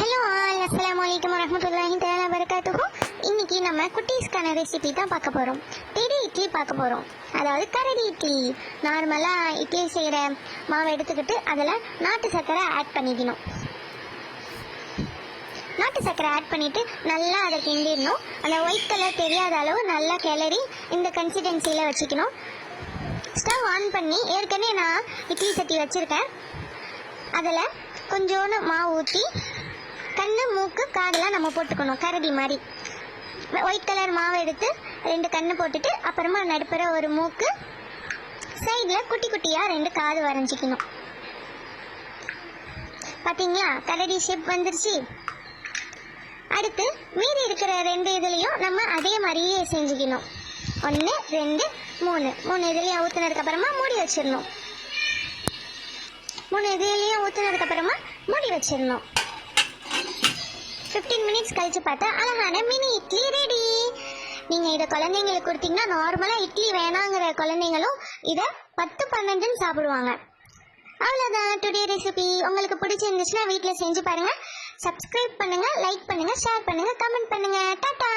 Hello all அஸ்லாம் வலைக்கம் வரமத்துல்லாஹி தஆலா வரகாத்துஹு இன்னைக்கு நம்ம குட்டீஸ்க்கான ரெசிபி தான் பார்க்க போகிறோம் திடி இட்லி பார்க்க போகிறோம் அதாவது கரடி இட்லி. நார்மலாக இட்லி செய்கிற மாவை எடுத்துக்கிட்டு அதில் நாட்டு சர்க்கரை ஆட் பண்ணிக்கணும் நாட்டு சர்க்கரை ஆட் பண்ணிவிட்டு நல்லா அதை கிண்டிடணும். அந்த ஒயிட் கலர் தெரியாத அளவு நல்லா கிளறி இந்த கன்சிஸ்டன்சியில் வச்சுக்கணும். ஸ்டவ் ஆன் பண்ணி ஏற்கனவே நான் இட்லி சட்டி வச்சுருக்கேன். அதில் கொஞ்சோண்டு மாவு ஊற்றி கண்ணு மூக்கு காதெல்லாம் நம்ம போட்டுக்கணும். கரடி மாதிரி. ஒயிட் கலர் மாவு எடுத்து ரெண்டு கண்ணு போட்டுட்டு அப்புறமா நடுப்புற ஒரு மூக்கு சைடில் குட்டி குட்டியாக ரெண்டு காது வரைஞ்சிக்கணும். பார்த்தீங்களா கரடி ஷேப் வந்துருச்சு. அடுத்து மீதி இருக்கிற ரெண்டு இதுலேயும் நம்ம அதே மாதிரியே செஞ்சுக்கணும். ஒன்று ரெண்டு மூணு. மூணு இதுலேயும் ஊற்றுனதுக்கப்புறமா மூடி வச்சிடணும். மூணு இதுலேயும் ஊற்றுனதுக்கப்புறமா மூடி வச்சிடணும். ஃபிஃப்டீன் மினிட்ஸ் கழிச்சு பார்த்தா அழகான மினி இட்லி ரெடி நீங்கள் இதை குழந்தைங்களுக்கு கொடுத்தீங்கன்னா நார்மலாக இட்லி வேணாங்கிற குழந்தைங்களும் இதை பத்து பன்னெண்டுன்னு சாப்பிடுவாங்க. அவ்வளோதான் டுடே ரெசிபி உங்களுக்கு பிடிச்சிருந்துச்சுன்னா வீட்டில் செஞ்சு பாருங்க. சப்ஸ்கிரைப் பண்ணுங்க லைக் பண்ணுங்க ஷேர் பண்ணுங்க கமெண்ட் பண்ணுங்க. டாட்டா